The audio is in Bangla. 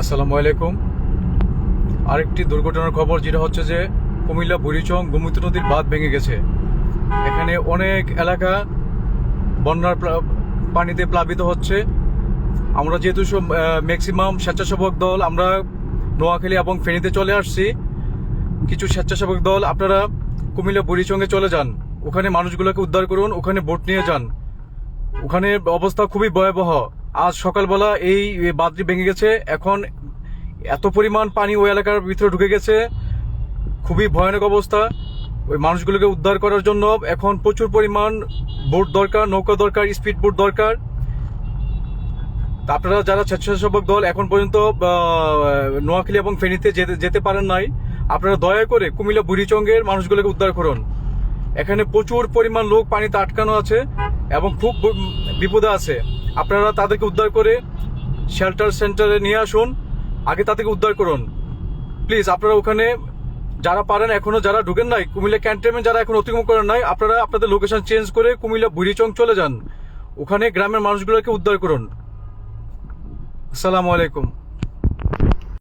আসসালামু আলাইকুম। আরেকটি দুর্ঘটনার খবর, যেটা হচ্ছে যে কুমিল্লা বুড়িচং গোমতী নদীর বাঁধ ভেঙে গেছে। এখানে অনেক এলাকা বন্যার পানিতে প্লাবিত হচ্ছে। আমরা যেহেতু ম্যাক্সিমাম স্বেচ্ছাসেবক দল, আমরা নোয়াখালী এবং ফেনীতে চলে আসছি। কিছু স্বেচ্ছাসেবক দল, আপনারা কুমিল্লা বুড়িচঙ্গে চলে যান। ওখানে মানুষগুলোকে উদ্ধার করুন, ওখানে বোট নিয়ে যান। ওখানে অবস্থা খুবই ভয়াবহ। আজ সকালবেলা এই বাঁধটি ভেঙে গেছে। এখন এত পরিমাণ পানি ওই এলাকার ভিতরে ঢুকে গেছে। খুবই ভয়ানক অবস্থা। ওই মানুষগুলোকে উদ্ধার করার জন্য এখন প্রচুর পরিমাণ বোট দরকার, নৌকা দরকার, স্পিড বোট দরকার। আপনারা যারা স্বেচ্ছাসেবক দল এখন পর্যন্ত নোয়াখালী এবং ফেনীতে যেতে যেতে পারেন নাই, আপনারা দয়া করে কুমিল্লা বুড়িচঙ্গের মানুষগুলোকে উদ্ধার করুন। এখানে প্রচুর পরিমাণ লোক পানিতে আটকানো আছে এবং খুব বিপদে আছে। আপনারা তাদেরকে উদ্ধার করে শেল্টার সেন্টারে নিয়ে আসুন। আগে তাদেরকে উদ্ধার করুন। প্লিজ আপনারা ওখানে যারা পারেন এখনও, যারা ঢুকেন নাই, কুমিল্লা ক্যান্টনমেন্ট যারা এখন অতিক্রম করেন নাই, আপনারা আপনাদের লোকেশন চেঞ্জ করে কুমিল্লা বুড়িচং চলে যান। ওখানে গ্রামের মানুষগুলোকে উদ্ধার করুন। আসসালামু আলাইকুম।